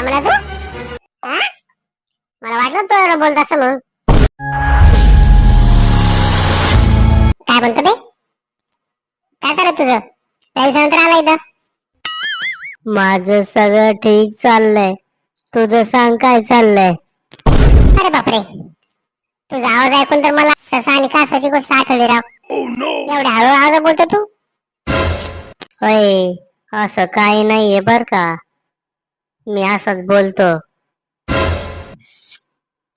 काय म्हणा तू? हा? मला वाटलं तू बोलत असं म्हणून. काय म्हणतो बे? काय चालू तुझं? त्याच्यानंतर आला इथं. माझं सगळं ठीक चाललंय. तुझं सांग काय चाललंय? अरे बापरे. तुझा आवाज ऐकून तर मला ससा आणि कासाची गोष्ट आठवली राव. एवढ्या हळू आवाज बोलतो तू? अय असं काही नाहीये बर का. मी असंच बोलतो.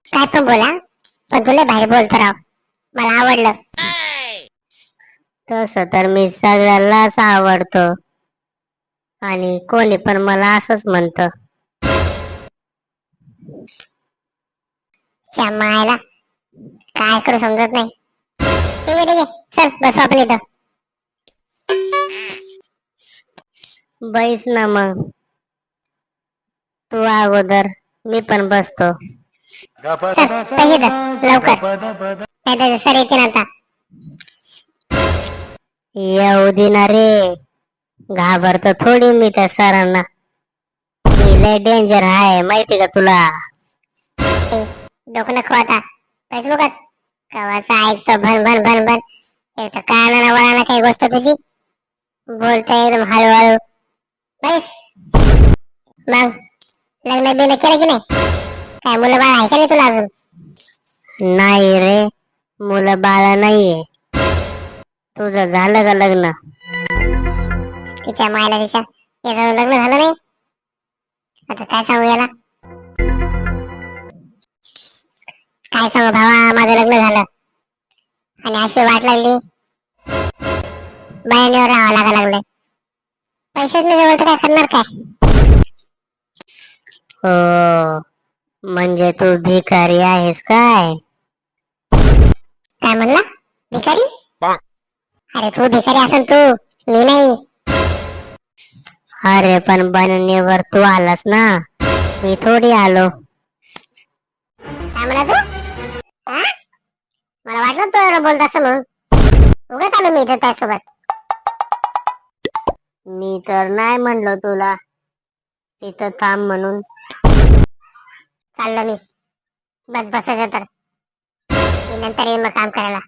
काय पण बोला पण तुला बाहेर बोलतो राव. मला आवडलं. तस तर मी सगळ्यालाच आवडतो. आणि कोणी पण मला असंच म्हणत. मायला काय करू समजत नाही. ठीक आहे ठीक आहे. चल बसू आपण इथं. बैस ना मग. तू अगोदर. मी पण बसतो. लवकर नाही सर येते ना आता येऊ दे रे. घाबरतो थोडी मी त्या सरांना. लय डेंजर आहे माहिती का तुला? डोकं नको आता. पैसे लोकच कवाचा ऐकतो भन भन भन भन. एक तर कानाला वळाना काही गोष्ट तुझी. बोलतोय एकदम हळूहळू. बैस. मग? लग्न बिग्न केलं की नाही? काय मुलं बाळ आहे का नाही तुला अजून? नाही रे मुलं बाळ नाहीये. तुझं झालं का लग्न? तिच्या मायला तिच्या याचं लग्न झालं नाही? आता काय सांगू याला? काय सांगू भावा माझं लग्न झालं. आणि अशी वाट लागली. बायानेवर राहावं लागा लागलंय. पैसेच नाही जवळ तर काय करणार काय? हो. म्हणजे तू भिकारी आहेस काय? काय म्हणला? भिकारी? अरे तू भिकारी असेल तू. मी नाही. अरे पण बनण्यावर तू आलास ना. मी थोडी आलो. काय म्हणा तू? हा? मला वाटलं तू एवढं बोलत असं म्हणून. उगाच आलो मी इथं त्यासोबत. मी तर नाही म्हणलो तुला. तिथं थांब म्हणून. चाललो मी. बस बसायचं तर. मी नंतर येईल मग काम करायला.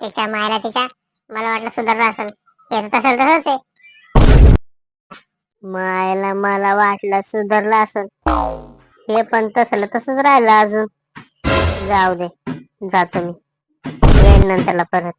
त्याच्या मायला तिच्या. मला वाटलं सुधारलं असेल. येत असेल तसंच आहे. मायला मला वाटलं सुधारलं असेल. हे पण तसलं तसंच राहिलं अजून. जाऊ दे. जातो मी. येईन नंतरला परत.